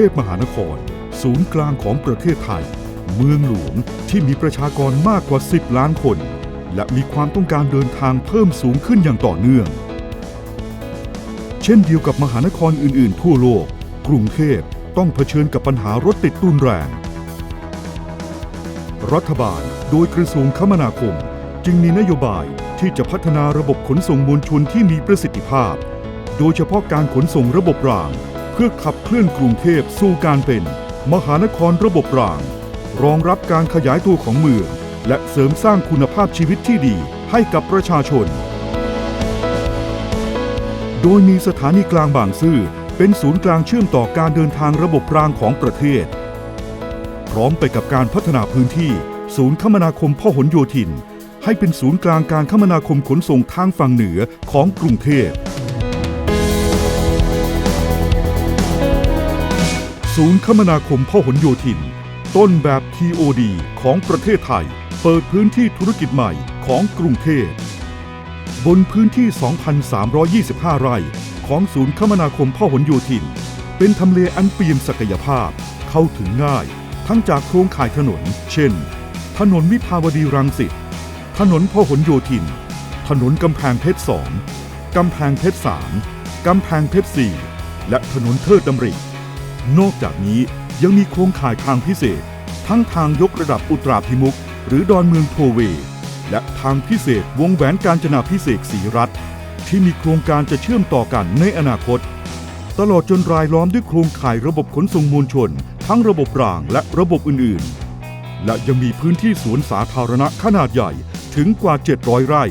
กรุงเทพมหานคร ศูนย์กลางของประเทศไทย เมืองหลวงที่มีประชากรมากกว่า 10 ล้านคน และมีความต้องการเดินทางเพิ่มสูงขึ้นอย่างต่อเนื่อง เช่นเดียวกับมหานครอื่น ๆ ทั่วโลก กรุงเทพต้องเผชิญกับปัญหารถติดรุนแรง รัฐบาลโดยกระทรวงคมนาคม จึงมีนโยบายที่จะพัฒนาระบบขนส่งมวลชนที่มีประสิทธิภาพ โดยเฉพาะการขนส่งระบบราง พื่อขับเคลื่อนกรุงเทพสู่การเป็น มหานครระบบราง รองรับการขยายตัวของเมือง และเสริมสร้างคุณภาพชีวิตที่ดีให้กับประชาชน โดยมีสถานีกลางบางซื่อเป็นศูนย์กลางเชื่อมต่อการเดินทางระบบรางของประเทศ พร้อมไปกับการพัฒนาพื้นที่ ศูนย์คมนาคมพหลโยธิน ให้เป็นศูนย์กลางการคมนาคมขนส่งทางฝั่งเหนือของกรุงเทพ ศูนย์คมนาคมพหลโยธิน ต้นแบบ TOD ของประเทศไทย เปิดพื้นที่ธุรกิจใหม่ของกรุงเทพ บนพื้นที่ 2,325 ไร่ของศูนย์คมนาคมพหลโยธิน เป็นทำเลอันเปี่ยมศักยภาพเข้าถึงง่าย ทั้งจากโครงข่ายถนน เช่น ถนนวิภาวดีรังสิต ถนนพหลโยธิน ถนนกำแพงเพชรสองกำแพงเพชรสามกำแพงเพชรสี่และถนนเทิดดำริ นอกจากนี้ยังมีโครงข่ายทางพิเศษ ทั้งทางยกระดับอุตราพิมุก หรือดอนเมืองโทเว และทางพิเศษวงแหวนการจนาพิเศษสีรัฐ ที่มีโครงการจะเชื่อมต่อกันในอนาคต ตลอดจนรายล้อมด้วยโครงข่ายระบบขนส่งมวลชน ทั้งระบบรางและระบบอื่นๆ และยังมีพื้นที่สวนสาธารณะขนาดใหญ่ถึงกว่า 700 ไร่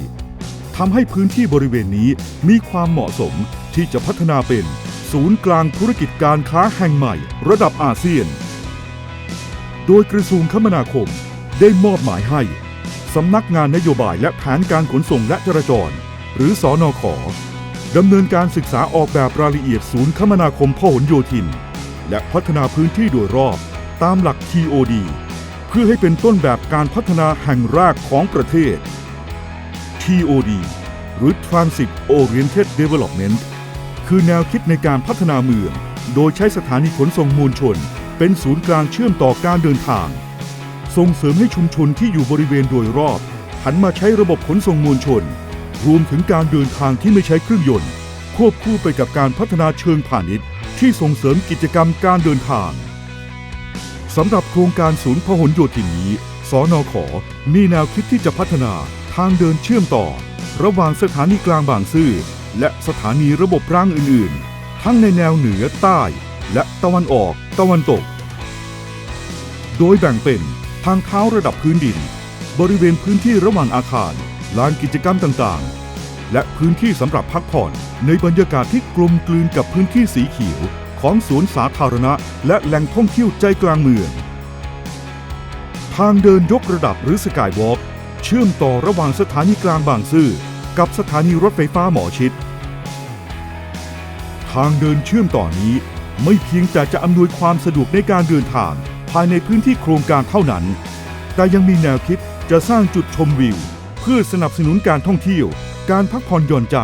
ทำให้พื้นที่บริเวณนี้มีความเหมาะสมที่จะพัฒนาเป็น ศูนย์กลางธุรกิจการค้าแห่งใหม่ ระดับอาเซียน โดยกระทรวงคมนาคมได้มอบหมายให้สำนักงานนโยบายและแผนการขนส่งและจราจร หรือสอนอขอดำเนินการศึกษาออกแบบรายละเอียดศูนย์คมนาคมพหลโยธิน และพัฒนาพื้นที่โดยรอบตามหลัก TOD เพื่อให้เป็นต้นแบบการพัฒนาแห่งแรกของประเทศ TOD หรือ Transit Oriented Development คือแนวคิดในการพัฒนาเมือง โดยใช้สถานีขนส่งมวลชน เป็นศูนย์กลางเชื่อมต่อการเดินทาง ส่งเสริมให้ชุมชนที่อยู่บริเวณโดยรอบหันมาใช้ระบบขนส่งมวลชน รวมถึงการเดินทางที่ไม่ใช้เครื่องยนต์ ควบคู่ไปกับการพัฒนาเชิงพาณิชย์ ที่ส่งเสริมกิจกรรมการเดินทางสำหรับโครงการศูนย์พหลโยธินนี้ สนขมีแนวคิดที่จะพัฒนาทางเดินเชื่อมต่อ ระหว่างสถานีกลางบางซื่อ และสถานีระบบรางอื่น ๆ ทั้งในแนวเหนือใต้ และตะวันออกตะวันตก โดยแบ่งเป็นทางเท้าระดับพื้นดิน บริเวณพื้นที่ระหว่างอาคาร ลานกิจกรรมต่างๆ และพื้นที่สำหรับพักผ่อน ในบรรยากาศที่กลมกลืนกับพื้นที่สีเขียวของสวนสาธารณะ และแหล่งท่องเที่ยวใจกลางเมือง ทางเดินยกระดับหรือสกายวอล์กเชื่อมต่อระหว่างสถานีกลางบางซื่อ กับสถานีรถไฟฟ้าหมอชิด ทางเดินเชื่อมต่อนี้ไม่เพียงแต่จะอำนวยความสะดวกในการเดินทางภายในพื้นที่โครงการเท่านั้น แต่ยังมีแนวคิดจะสร้างจุดชมวิว เพื่อสนับสนุนการท่องเที่ยว การพักผ่อนหย่อนใจ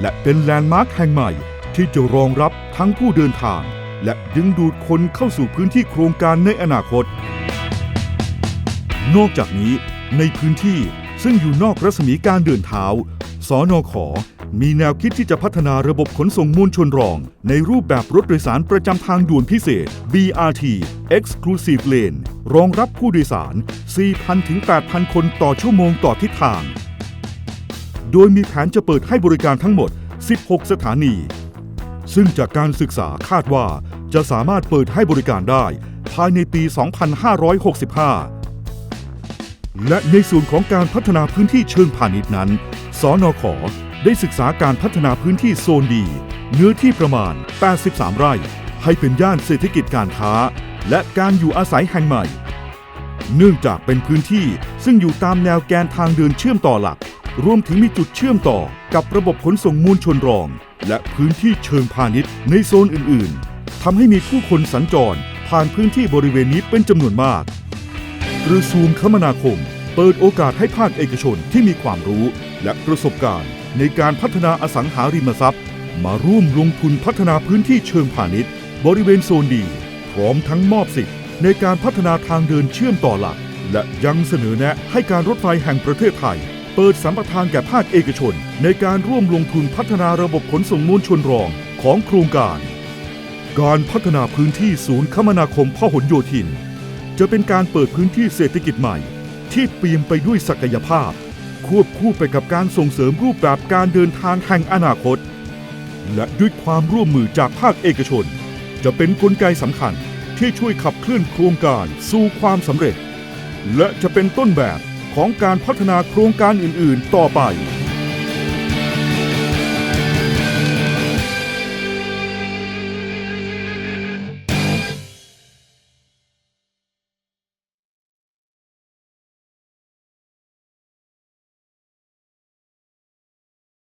และเป็นแลนด์มาร์คแห่งใหม่ ที่จะรองรับทั้งผู้เดินทาง และดึงดูดคนเข้าสู่พื้นที่โครงการในอนาคต นอกจากนี้ในพื้นที่ ซึ่งอยู่นอกรัศมีการเดินเท้าสอนอขอมีแนวคิดที่จะพัฒนาระบบขนส่งมวลชนรอง ในรูปแบบรถโดยสารประจำทางด่วนพิเศษ BRT Exclusive Lane รองรับผู้โดยสาร 4,000 ถึง 8,000 คนต่อชั่วโมงต่อทิศทาง โดยมีแผนจะเปิดให้บริการทั้งหมด 16 สถานี ซึ่งจากการศึกษาคาดว่าจะสามารถเปิดให้บริการได้ ภายในปี 2565 และในส่วนของการพัฒนาพื้นที่เชิงพาณิชย์นั้น สนขได้ศึกษาการพัฒนาพื้นที่โซนดี เนื้อที่ประมาณ 83 ไร่ ให้เป็นย่านเศรษฐกิจการค้า และการอยู่อาศัยแห่งใหม่ เนื่องจากเป็นพื้นที่ซึ่งอยู่ตามแนวแกนทางเดินเชื่อมต่อหลัก รวมถึงมีจุดเชื่อมต่อกับระบบขนส่งมวลชนรอง และพื้นที่เชิงพาณิชย์ในโซนอื่น ๆทำให้มีผู้คนสัญจรผ่านพื้นที่บริเวณนี้เป็นจำนวนมาก กระทรวงคมนาคม เปิดโอกาสให้ภาคเอกชนที่มีความรู้ และประสบการณ์ ในการพัฒนาอสังหาริมทรัพย์ มาร่วมลงทุนพัฒนาพื้นที่เชิงพาณิชย์ บริเวณโซนดี พร้อมทั้งมอบสิทธิ์ในการพัฒนาทางเดินเชื่อมต่อหลัก และยังเสนอแนะให้การรถไฟแห่งประเทศไทย เปิดสัมปทานแก่ภาคเอกชน ในการร่วมลงทุนพัฒนาระบบขนส่งมวลชนรองของโครงการ การพัฒนาพื้นที่ศูนย์คมนาคมพหลโยธิน จะเป็นการเปิดพื้นที่เศรษฐกิจใหม่ ที่เปี่ยมไปด้วยศักยภาพ ควบคู่ไปกับการส่งเสริมรูปแบบการเดินทางแห่งอนาคต และด้วยความร่วมมือจากภาคเอกชน จะเป็นนกลไกสำคัญที่ช่วยขับเคลื่อนโครงการสู่ความสำเร็จ และจะเป็นต้นแบบของการพัฒนาโครงการอื่น ๆ ต่อไป